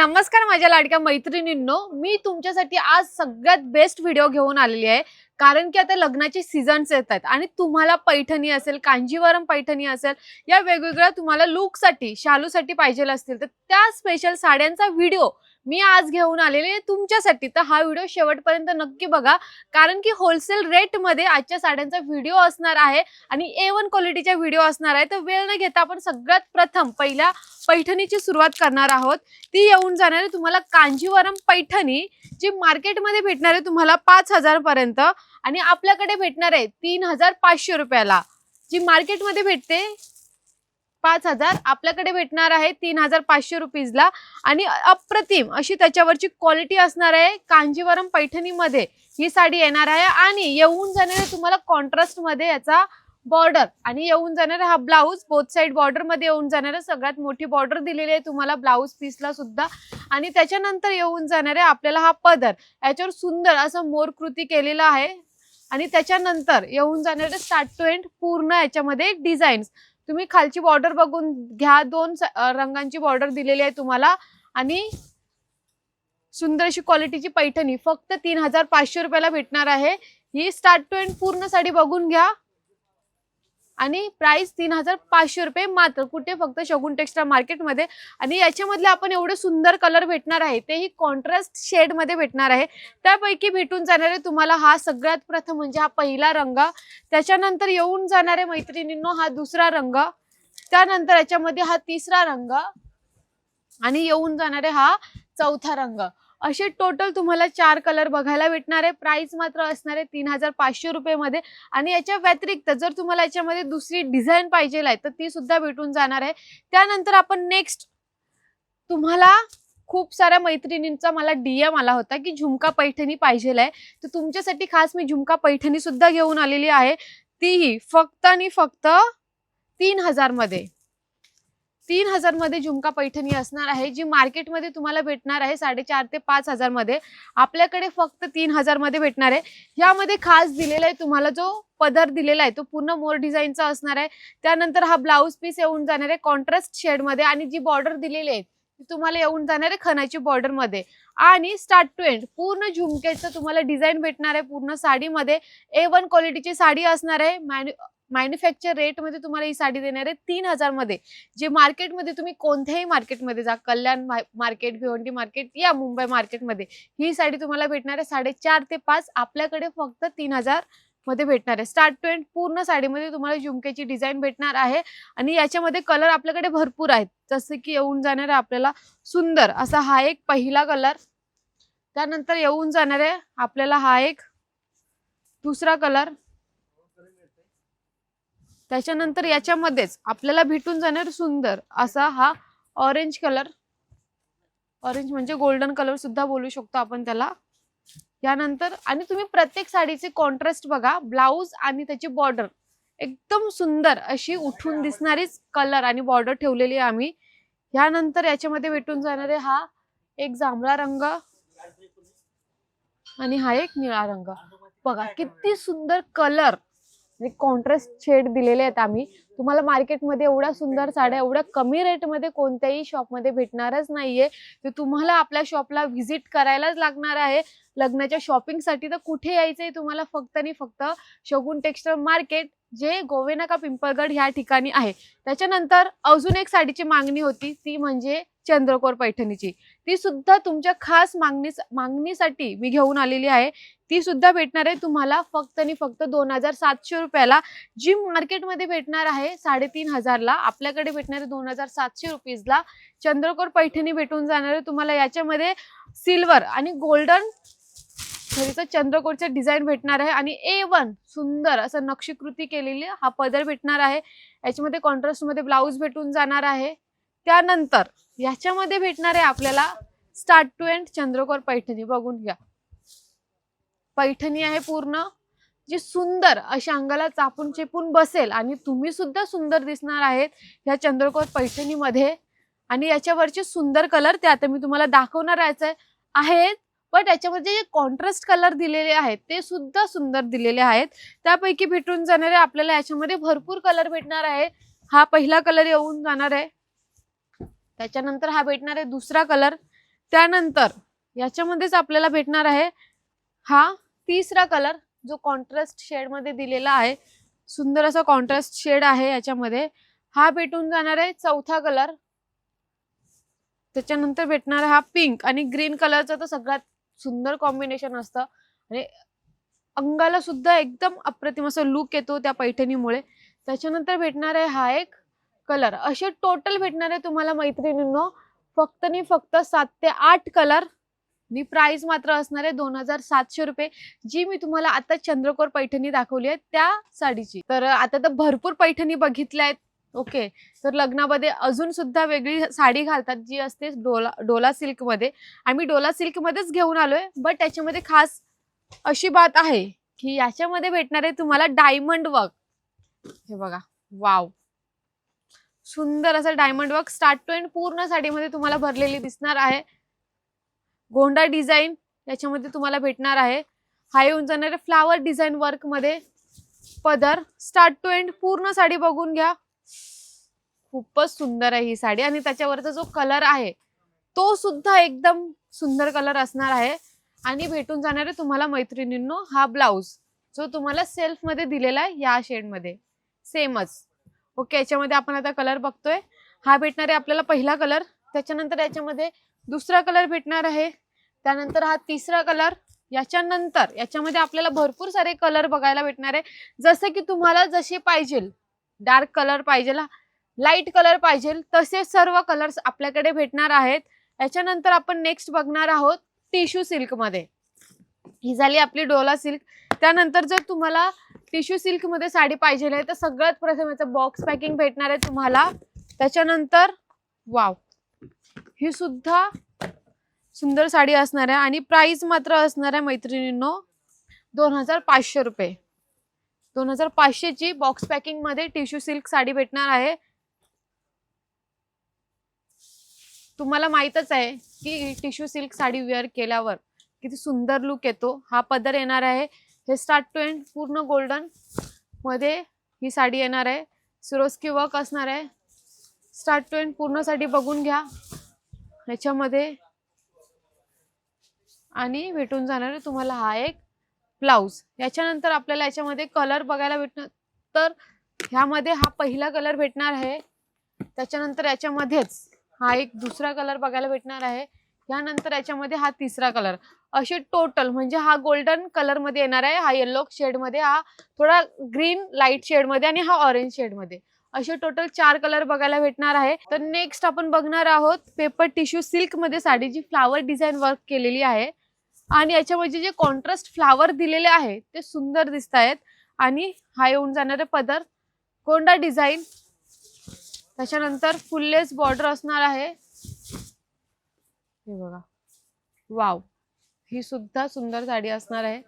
नमस्कार माझ्या लाडक्या मैत्रिणींनो. मी तुमच्यासाठी आज सगळ्यात बेस्ट व्हिडिओ घेऊन आलेली आहे. कारण की आता लग्नाचे सीझन्स येत आहेत आणि तुम्हाला पैठणी असेल कांजीवरम पैठणी असेल या वेगवेगळ्या तुम्हाला लुकसाठी शालूसाठी पाहिजे असतील. तर त्या स्पेशल साड्यांचा व्हिडिओ मी आज घेऊन आलेले तुमच्यासाठी तर हा व्हिडिओ शेवटपर्यंत नक्की बघा. कारण की होलसेल रेटमध्ये आजच्या साड्यांचा व्हिडिओ असणार आहे आणि ए वन क्वालिटीचा व्हिडिओ असणार आहे. तर वेळ न घेता आपण सगळ्यात प्रथम पहिल्या पैठणीची सुरुवात करणार आहोत. ती येऊन जाणार आहे तुम्हाला कांजीवरम पैठणी जी मार्केटमध्ये भेटणार आहे तुम्हाला पाच हजारपर्यंत आणि आपल्याकडे भेटणार आहे तीन हजार पाचशे रुपयाला. जी मार्केटमध्ये भेटते पाच हजार आपल्याकडे भेटणार आहे तीन हजार पाचशे रुपीजला. आणि अप्रतिम अशी त्याच्यावरची क्वालिटी असणार आहे कांजीवरम पैठणीमध्ये. ही साडी येणार आहे आणि येऊन जाणारे तुम्हाला कॉन्ट्रास्टमध्ये याचा बॉर्डर आणि येऊन जाणार हा ब्लाऊज बोथ साईड बॉर्डरमध्ये येऊन जाणार. सगळ्यात मोठी बॉर्डर दिलेली आहे तुम्हाला ब्लाऊज पीसला सुद्धा. आणि त्याच्यानंतर येऊन जाणार आहे आपल्याला हा पदर. याच्यावर सुंदर असं मोर कृती केलेला आहे. आणि त्याच्यानंतर येऊन जाणारे स्टार्ट टू एंड पूर्ण याच्यामध्ये डिझाईन्स तुम्ही खालची बॉर्डर बघून घ्या. दोन स- रंगांची बॉर्डर दिलेली आहे तुम्हाला. आणि सुंदर अशी क्वालिटीची पैठणी. फक्त तीन हजार पाचशे रुपयाला भेटणार आहे. ही स्टार्ट टू एंड पूर्ण साडी बघून घ्या. आणि प्राइस तीन हजार पाचशे रुपये मात्र. कुठे? फक्त शगुन टेक्स्टाईल मार्केटमध्ये आणि याच्यामधले आपण एवढे सुंदर कलर भेटणार आहे. तेही कॉन्ट्रास्ट शेडमध्ये भेटणार आहे. त्यापैकी भेटून जाणारे तुम्हाला हा सगळ्यात प्रथम म्हणजे हा पहिला रंग. त्याच्यानंतर येऊन जाणारे मैत्रिणींनो हा दुसरा रंग. त्यानंतर याच्यामध्ये हा तिसरा रंग. आणि येऊन जाणारे हा चौथा रंग. असे टोटल तुम्हाला चार कलर बघायला भेटणार आहे. प्राइस मात्र असणार आहे तीन हजार पाचशे रुपयेमध्ये. आणि याच्या व्यतिरिक्त जर तुम्हाला याच्यामध्ये दुसरी डिझाईन पाहिजे आहे तर ती सुद्धा भेटून जाणार आहे. त्यानंतर आपण नेक्स्ट तुम्हाला खूप साऱ्या मैत्रिणींचा मला डीएम आला होता की झुमका पैठणी पाहिजे आहे. तर तुमच्यासाठी खास मी झुमका पैठणी सुद्धा घेऊन आलेली आहे. तीही फक्त आणि फक्त तीन हजारमध्ये. तीन हजारमध्ये झुमका पैठणी असणार आहे जी मार्केटमध्ये तुम्हाला भेटणार आहे साडेचार ते पाच हजारमध्ये. आपल्याकडे फक्त तीन हजारमध्ये भेटणार आहे. यामध्ये खास दिलेला आहे तुम्हाला जो पदर दिलेला आहे तो पूर्ण मोर डिझाईनचा असणार आहे. त्यानंतर हा ब्लाऊज पीस येऊन जाणार आहे कॉन्ट्रास्ट शेडमध्ये आणि जी बॉर्डर दिलेली आहे ती तुम्हाला येऊन जाणार आहे खणाची बॉर्डरमध्ये. आणि स्टार्ट टू एंड पूर्ण झुमकेचं तुम्हाला डिझाईन भेटणार आहे पूर्ण साडीमध्ये. ए वन क्वालिटीची साडी असणार आहे मॅन्यु मॅन्युफॅक्चर रेटमध्ये तुम्हाला ही साडी देणार आहे तीन हजारमध्ये जे मार्केटमध्ये तुम्ही कोणत्याही मार्केटमध्ये जा कल्याण मार्केट भिवंडी मार्केट या मुंबई मार्केटमध्ये ही साडी तुम्हाला भेटणार आहे साडेचार ते पाच. आपल्याकडे फक्त तीन हजारमध्ये भेटणार आहे. स्टार्ट टू एंड पूर्ण साडीमध्ये तुम्हाला झुमक्याची डिझाईन भेटणार आहे. आणि याच्यामध्ये कलर आपल्याकडे भरपूर आहेत. जसे की येऊन जाणार आहे आपल्याला सुंदर. असा हा एक पहिला कलर त्यानंतर येऊन जाणार आहे आपल्याला हा एक दुसरा कलर त्याच्यानंतर याच्यामध्येच आपल्याला भेटून जाणार सुंदर असा हा ऑरेंज कलर ऑरेंज म्हणजे गोल्डन कलर सुद्धा बोलू शकतो आपण त्याला. यानंतर आणि तुम्ही प्रत्येक साडीचे कॉन्ट्रास्ट बघा ब्लाऊज आणि त्याची बॉर्डर एकदम सुंदर अशी उठून दिसणारीच कलर आणि बॉर्डर ठेवलेली आहे आम्ही. यानंतर याच्यामध्ये भेटून जाणारे हा एक जांभळा रंग आणि हा एक निळा रंग. बघा किती सुंदर कलर कॉन्ट्रास्ट शेड दिलेले आहेत आम्ही तुम्हाला मार्केटमध्ये एवढ्या सुंदर साड्या एवढ्या कमी रेटमध्ये कोणत्याही शॉपमध्ये भेटणारच नाहीये. तर तुम्हाला आपल्या शॉपला व्हिजिट करायलाच लागणार आहे. लग्नाच्या शॉपिंगसाठी तर कुठे यायचंय तुम्हाला फक्त आणि फक्त शगुन टेक्स्टाईल मार्केट जे गोवेनाका पिंपळगड ह्या ठिकाणी आहे. त्याच्यानंतर अजून एक साडीची मागणी होती ती म्हणजे चंद्रकोर पैठणीची. ती सुद्धा तुमच्या खास मागणी मागणीसाठी मी घेऊन आलेली आहे. ती सुद्धा भेटणार आहे. तुम्हाला फक्त आणि फक्त दोन हजार सातशे रुपयाला जी मार्केटमध्ये भेटणार आहे साडेतीन हजारला आपल्याकडे भेटणार आहे दोन हजार सातशे रुपीजला चंद्रकोर पैठणी भेटून जाणार आहे. तुम्हाला याच्यामध्ये सिल्वर आणि गोल्डन खरीचं चंद्रकोरचं डिझाईन भेटणार आहे. आणि ए वन सुंदर असं नक्षीकृती केलेली हा पदर भेटणार आहे. याच्यामध्ये कॉन्ट्रास्टमध्ये ब्लाऊज भेटून जाणार आहे. त्यानंतर याच्यामध्ये भेटणार आहे आपल्याला स्टार्ट टू एंड चंद्रकोर पैठणी. बघून घ्या. पैठणी आहे पूर्ण जी सुंदर अशा अंगाला चापून चेपून बसेल आणि तुम्ही सुद्धा सुंदर दिसणार आहेत ह्या चंद्रकोर पैठणीमध्ये. आणि याच्यावरचे सुंदर कलर ते आता मी तुम्हाला दाखवणार आहे आहेत पण याच्यामध्ये जे कॉन्ट्रास्ट कलर दिलेले आहेत ते सुद्धा सुंदर दिलेले आहेत. त्यापैकी भेटून जाणारे आपल्याला याच्यामध्ये भरपूर कलर भेटणार आहे. हा पहिला कलर येऊन जाणार आहे. त्याच्यानंतर हा भेटणार आहे दुसरा कलर त्यानंतर याच्यामध्येच आपल्याला भेटणार आहे हा तिसरा कलर जो कॉन्ट्रास्ट शेडमध्ये दिलेला आहे. सुंदर असा कॉन्ट्रास्ट शेड आहे याच्यामध्ये. हा भेटून जाणार आहे चौथा कलर त्याच्यानंतर भेटणार आहे हा पिंक आणि ग्रीन कलरचा तर सगळ्यात सुंदर कॉम्बिनेशन असतं. आणि अंगाला सुद्धा एकदम अप्रतिम असा लुक येतो त्या पैठणीमुळे. त्याच्यानंतर भेटणार आहे हा एक कलर असे टोटल भेटणार आहे तुम्हाला मैत्रिणींनो. फक्त आणि फक्त सात ते आठ कलर आणि प्राइस मात्र असणार आहे दोन हजार सातशे रुपये जी मी तुम्हाला आता चंद्रकोर पैठणी दाखवली आहे त्या साडीची. तर आता तर भरपूर पैठणी बघितल्या आहेत. ओके तर लग्नामध्ये अजून सुद्धा वेगळी साडी घालतात जी असते डोला डोला सिल्कमध्ये. आम्ही डोला सिल्कमध्येच घेऊन घेऊन आलोय बट त्याच्यामध्ये खास अशी बात आहे की याच्यामध्ये भेटणार आहे तुम्हाला डायमंड वर्क हे बघा. वाव सुंदर असं diamond work start to end पूर्ण साडीमध्ये तुम्हाला भरलेली दिसणार आहे. गोंडा डिझाईन याच्यामध्ये तुम्हाला भेटणार आहे. हा येऊन जाणारे फ्लावर डिझाईन वर्कमध्ये पदर स्टार्ट टू एंड पूर्ण साडी बघून घ्या. खूपच सुंदर आहे ही साडी आणि त्याच्यावरचा जो कलर आहे तो सुद्धा एकदम सुंदर कलर असणार आहे. आणि भेटून जाणारे तुम्हाला मैत्रिणींनो हा ब्लाऊज जो तुम्हाला सेल्फमध्ये दिलेला आहे या शेडमध्ये सेमच ओके याच्यामध्ये आपण आता कलर बघतोय. हा भेटणार आहे आपल्याला पहिला कलर त्याच्यानंतर याच्यामध्ये दुसरा कलर भेटणार आहे. त्यानंतर हा तिसरा कलर याच्यानंतर याच्यामध्ये आपल्याला भरपूर सारे कलर बघायला भेटणार आहे. जसं की तुम्हाला जसे पाहिजे डार्क कलर पाहिजे लाइट कलर पाहिजे तसे सर्व कलर्स आपल्याकडे भेटणार आहेत. याच्यानंतर आपण नेक्स्ट बघणार आहोत टिश्यू सिल्कमध्ये ही झाली आपली डोला सिल्क त्यानंतर जर तुम्हाला टिश्यू सिल्कमध्ये साडी पाहिजे आहे तर सगळ्यात प्रथम याचं बॉक्स पॅकिंग भेटणार आहे तुम्हाला. त्याच्यानंतर वाव ही सुद्धा सुंदर साडी असणार आहे आणि प्राइस मात्र असणार आहे मैत्रिणींनो दोन हजार पाचशे रुपये. दोन हजार पाचशेची बॉक्स पॅकिंगमध्ये टिश्यू सिल्क साडी भेटणार आहे. तुम्हाला माहीतच आहे की टिश्यू सिल्क साडी वेअर केल्यावर किती सुंदर लुक येतो. हा पदर येणार आहे. हे स्टार्ट टू एंड पूर्ण गोल्डनमध्ये ही साडी येणार आहे. सिरोस्की वर्क असणार आहे. स्टार्ट टू एंड पूर्ण साडी बघून घ्या. ह्याच्यामध्ये आणि भेटून जाणार आहे तुम्हाला हा एक ब्लाऊज. याच्यानंतर आपल्याला याच्यामध्ये कलर बघायला भेटणार. तर ह्यामध्ये हा पहिला कलर भेटणार आहे. त्याच्यानंतर याच्यामध्येच हा एक दुसरा कलर बघायला भेटणार आहे. यानंतर याच्यामध्ये हा तिसरा कलर. असे टोटल म्हणजे हा गोल्डन कलरमध्ये येणार आहे. हा येल्लो शेडमध्ये हा थोडा ग्रीन लाइट शेडमध्ये आणि हा ऑरेंज शेडमध्ये असे टोटल चार कलर बघायला भेटणार आहे. तर नेक्स्ट आपण बघणार आहोत पेपर टिश्यू सिल्कमध्ये साडीची फ्लावर डिझाईन वर्क केलेली आहे. आणि याच्यामध्ये जे कॉन्ट्रास्ट फ्लावर दिलेले आहे ते सुंदर दिसत आहेत. आणि हा येऊन जाणारे पदर कोंडा डिझाईन त्याच्यानंतर फुललेस बॉर्डर असणार आहे. हे बघा. वाव ही सुद्धा सुंदर साडी असणार आहे.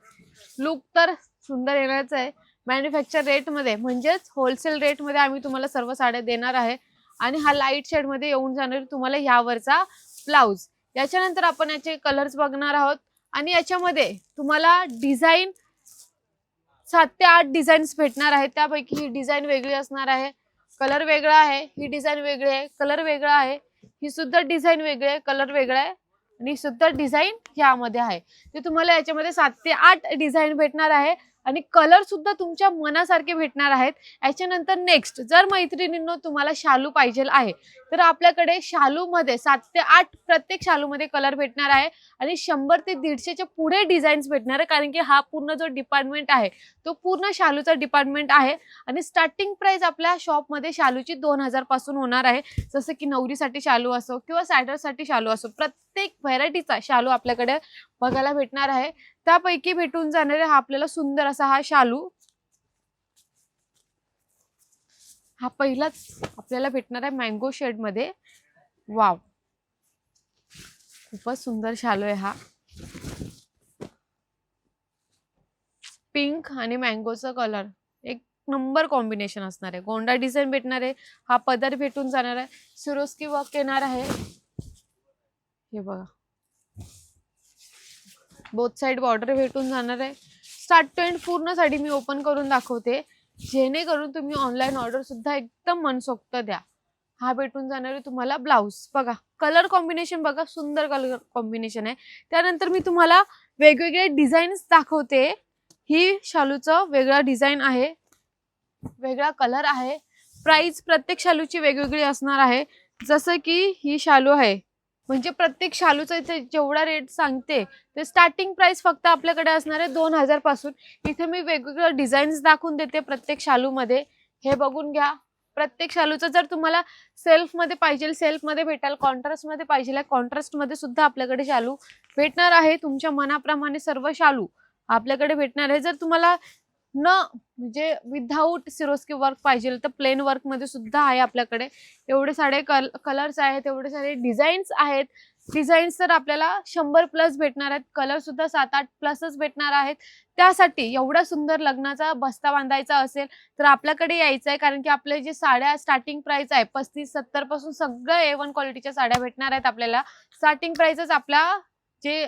लुक तर सुंदर येण्याच आहे. मॅन्युफॅक्चर रेटमध्ये म्हणजेच होलसेल रेटमध्ये आम्ही तुम्हाला सर्व साड्या देणार आहे. आणि हा लाइट शेडमध्ये येऊन जाणार तुम्हाला ह्यावरचा ब्लाऊज याच्यानंतर आपण याचे कलर्स बघणार आहोत. आणि याच्यामध्ये तुम्हाला डिझाईन सात ते आठ डिझाईन्स भेटणार आहेत. त्यापैकी ही डिझाईन वेगळी असणार आहे. कलर वेगळा आहे ही डिझाईन वेगळी आहे. कलर वेगळा आहे ही सुद्धा डिझाईन वेगळी आहे. कलर वेगळा आहे आणि सुद्धा डिझाईन ह्यामध्ये आहे. ते तुम्हाला याच्यामध्ये सात ते आठ डिझाईन भेटणार आहे. आणि कलर सुद्धा तुमच्या मनासारखे भेटणार आहेत. याच्यानंतर नेक्स्ट जर मैत्रिणींनो तुम्हाला शालू पाहिजे आहे तर आपल्याकडे शालूमध्ये सात ते आठ प्रत्येक शालूमध्ये कलर भेटणार आहे आणि शंभर ते दीडशेच्या पुढे डिझाईन्स भेटणार आहे कारण की हा पूर्ण जो डिपार्टमेंट आहे तो पूर्ण शालूचा डिपार्टमेंट आहे. आणि स्टार्टिंग प्राइस आपल्या शॉपमध्ये शालूची दोन हजारपासून होणार आहे. जसं की नवरीसाठी शालू असो किंवा सॅडरसाठी शालू असो प्रत्येक व्हरायटीचा शालू आपल्याकडे बघायला भेटणार आहे. त्यापैकी भेटून जाणारे हा आपल्याला सुंदर असा हा शालू. हा पहिलाच आपल्याला भेटणार आहे मँगो शेडमध्ये. वाव खूपच सुंदर शालू आहे हा. पिंक आणि मँगोचा कलर एक नंबर कॉम्बिनेशन असणार आहे. गोंडा डिझाईन भेटणार आहे. हा पदर भेटून जाणार आहे. सुरोस्की वर्क येणार आहे. हे बघा. बोथ साईड बॉर्डर भेटून जाणार आहे. स्टार्ट टू एंड पूर्ण साडी मी ओपन करून दाखवते. जेणेकरून तुम्ही ऑनलाईन ऑर्डर सुद्धा एकदम मनसोक्त द्या. हा भेटून जाणार आहे तुम्हाला ब्लाऊज बघा कलर कॉम्बिनेशन बघा सुंदर कलर कॉम्बिनेशन आहे. त्यानंतर मी तुम्हाला वेगवेगळे डिझाईन्स दाखवते. ही शालूचं वेगळा डिझाईन आहे. वेगळा कलर आहे. प्राइस प्रत्येक शालूची वेगवेगळी असणार आहे. जसं की ही शालू आहे. म्हणजे प्रत्येक शालूचा इथे जेवढा रेट सांगते ते स्टार्टिंग प्राइस फक्त आपल्याकडे असणार आहे दोन हजारपासून. इथे मी वेगवेगळ्या डिझाईन्स दाखवून देते प्रत्येक शालूमध्ये. हे बघून घ्या. प्रत्येक शालूचं जर तुम्हाला सेल्फमध्ये पाहिजे सेल्फमध्ये भेटाल कॉन्ट्रास्टमध्ये पाहिजे कॉन्ट्रास्टमध्ये सुद्धा आपल्याकडे शालू भेटणार आहे. तुमच्या मनाप्रमाणे सर्व शालू आपल्याकडे भेटणार आहे. जर तुम्हाला न म्हणजे विदाऊट सिरोस्की वर्क पाहिजे तर प्लेन वर्कमध्ये सुद्धा आहे आपल्याकडे. एवढे सारे कल कलर्स आहेत एवढे सारे डिझाईन्स आहेत. डिझाईन्स तर आपल्याला शंभर प्लस भेटणार आहेत. कलर सुद्धा सात आठ प्लसच भेटणार आहेत. त्यासाठी एवढा सुंदर लग्नाचा बस्ता बांधायचा असेल तर आपल्याकडे यायचं आहे कारण की आपले जे साड्या स्टार्टिंग प्राइस आहे पस्तीस सत्तरपासून सगळं ए वन क्वालिटीच्या साड्या भेटणार आहेत आपल्याला. स्टार्टिंग प्राइसच आपला जे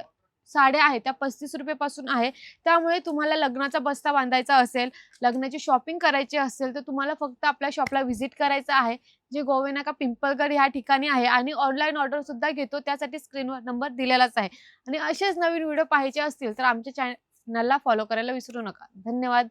साड्या आहेत त्या पस्तीस रुपयेपासून आहे. त्यामुळे तुम्हाला लग्नाचा बस्ता बांधायचा असेल लग्नाची शॉपिंग करायची असेल तर तुम्हाला फक्त आपल्या शॉपला व्हिजिट करायचं आहे. जे गोवेनाका पिंपळगड ह्या ठिकाणी आहे आणि ऑनलाईन ऑर्डर सुद्धा घेतो त्यासाठी स्क्रीनवर नंबर दिलेलाच आहे. आणि असेच नवीन व्हिडिओ पाहायचे असतील तर आमच्या चॅनलला फॉलो करायला विसरू नका. धन्यवाद.